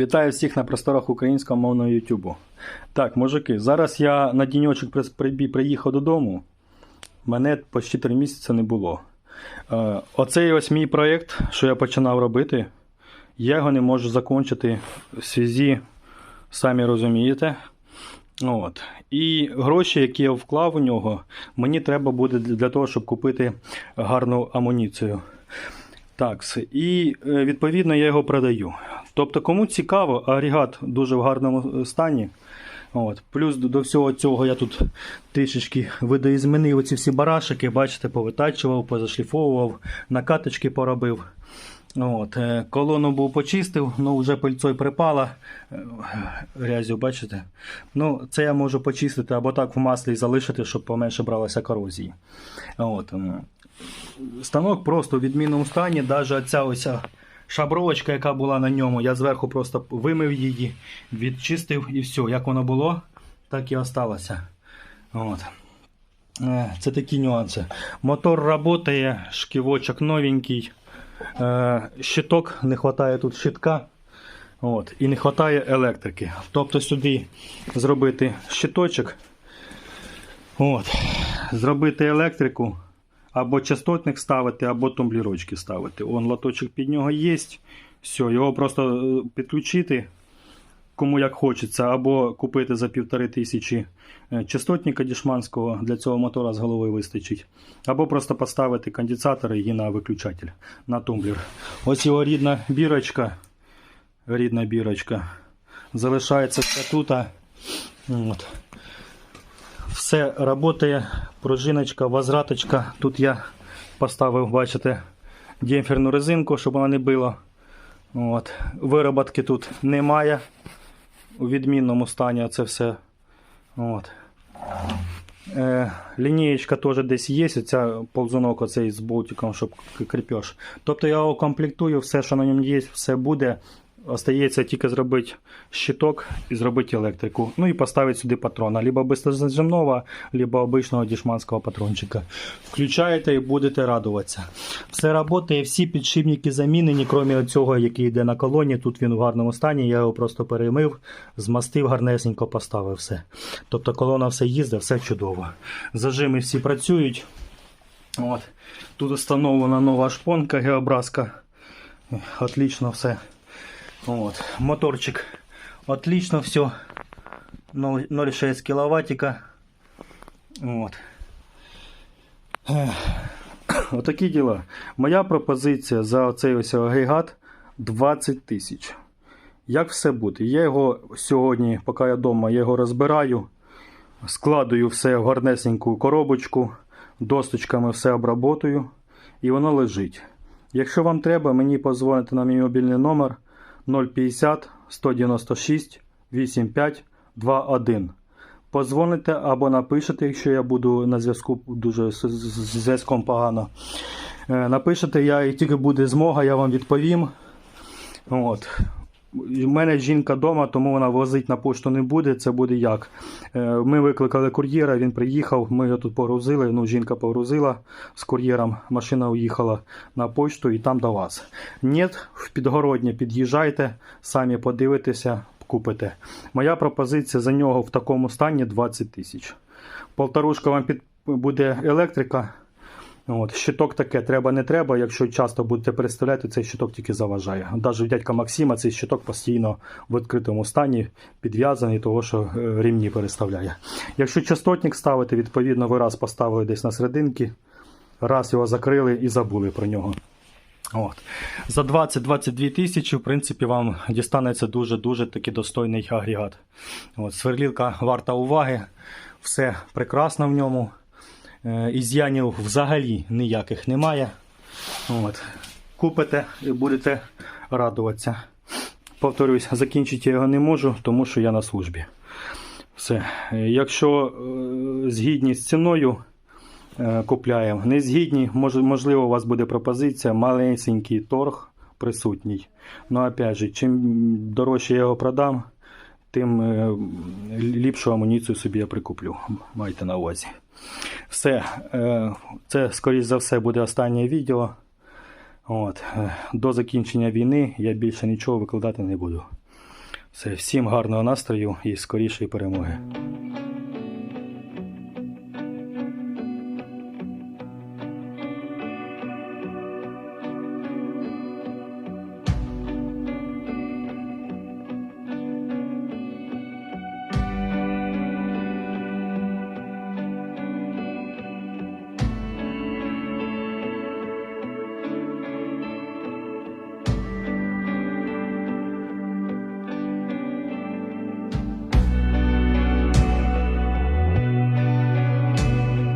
Вітаю всіх на просторах українського мовного Ютубу. Так, мужики, зараз я на діньочок приїхав додому. Мене почти три місяці не було. Е, оцей ось мій проєкт, що я починав робити, я його не можу закінчити в зв'язі, самі розумієте. От. І гроші, які я вклав у нього, мені треба буде для того, щоб купити гарну амуніцію. Так, і е, відповідно я його продаю. Тобто, кому цікаво, агрегат дуже в гарному е, стані. От. Плюс до, всього цього я тут трішечки видоізменив оці всі барашики, бачите, повитачував, позашліфовував, накаточки поробив. От. е, Колону був почистив, ну вже пильцою припала. е, Грязю, бачите? Ну, це я можу почистити або так в маслі залишити, щоб поменше бралася корозії. От. Станок просто в відмінному стані, навіть ця ось шабровочка, яка була на ньому, я зверху просто вимив її, відчистив і все. Як воно було, так і осталося. От. Е, Це такі нюанси. Мотор працює, шківочок новенький. Е, Щиток, не вистачає тут щитка. От, і не вистачає електрики. Тобто сюди зробити щиточок, от, зробити електрику, або частотник ставити, або тумблірочки ставити. Он лоточок під нього є. Все, його просто е, підключити, кому як хочеться, або купити за півтори тисячі е, частотника дішманського, для цього мотора з голови вистачить. Або просто поставити конденсатор і на виключатель на тумблер. Ось його рідна бірочка. Рідна бірочка. Залишається все тут. От. Все працює, пружиночка, возвраточка. Тут я поставив, бачите, демпферну резинку, щоб вона не била. От. Вироботки тут немає. У відмінному стані це все. От. Е, лінієчка теж десь є, оця ползунок оцей з болтиком, щоб кріпеж. Тобто я його комплектую, все, що на ньому є, все буде. Остається тільки зробити щиток і зробити електрику. Ну і поставити сюди патрона. Либо беззажимного, либо обичного дішманського патрончика. Включаєте і будете радуватися. Все працює, всі підшипники замінені, крім цього, який йде на колоні. Тут він в гарному стані. Я його просто перемив, змастив, гарнесенько поставив все. Тобто колона все їздить, все чудово. Зажими всі працюють. От. Тут встановлена нова шпонка геобразка. Отлично все. Вот. Моторчик. Отлично все. 0,6 киловаттика. Вот. Отакі діла. Моя пропозиція за цей ось агрегат 20 тисяч. Як все буде? Я його сьогодні, поки я вдома, я його розбираю, складую все в гарнесеньку коробочку, досточками все обработаю і воно лежить. Якщо вам треба, мені позвоните на мій мобільний номер 050 196 85 21. Позвоните або напишете, якщо я буду на зв'язку дуже з зв'язком погано. Е, Напишете, я і тільки буде змога, я вам відповім. От. У мене жінка вдома, тому вона возить на пошту не буде. Це буде як. Е, Ми викликали кур'єра, він приїхав, ми його тут погрузили. Ну, жінка погрузила з кур'єром, машина уїхала на пошту і там до вас. Ні, в підгороднє під'їжджайте, самі подивитеся, купите. Моя пропозиція за нього в такому стані 20 тисяч. Полторушка вам під... буде електрика. От, щиток таке, треба, не треба. Якщо часто будете переставляти, цей щиток тільки заважає. Навіть дядька Максима цей щиток постійно в відкритому стані підв'язаний, того що е, рівні переставляє. Якщо частотник ставити, відповідно, ви раз поставили десь на серединки, раз його закрили і забули про нього. От. За 20-22 тисячі, в принципі, вам дістанеться дуже-дуже таки достойний агрегат. От, сверлілка варта уваги, все прекрасно в ньому. Е, Із'янів взагалі ніяких немає. От. Купите і будете радуватися. Повторюсь, закінчити я його не можу, тому що я на службі. Все. Е, Якщо е, згідні з ціною, купляємо. Не згідні, мож- можливо, у вас буде пропозиція, маленький торг присутній. Ну, опять же, чим дорожче я його продам, тим ліпшу амуніцію собі я прикуплю. Майте на увазі. Все, е, це, скоріш за все, буде останнє відео. От. е, До закінчення війни я більше нічого викладати не буду. Все, всім гарного настрою і скорішої перемоги.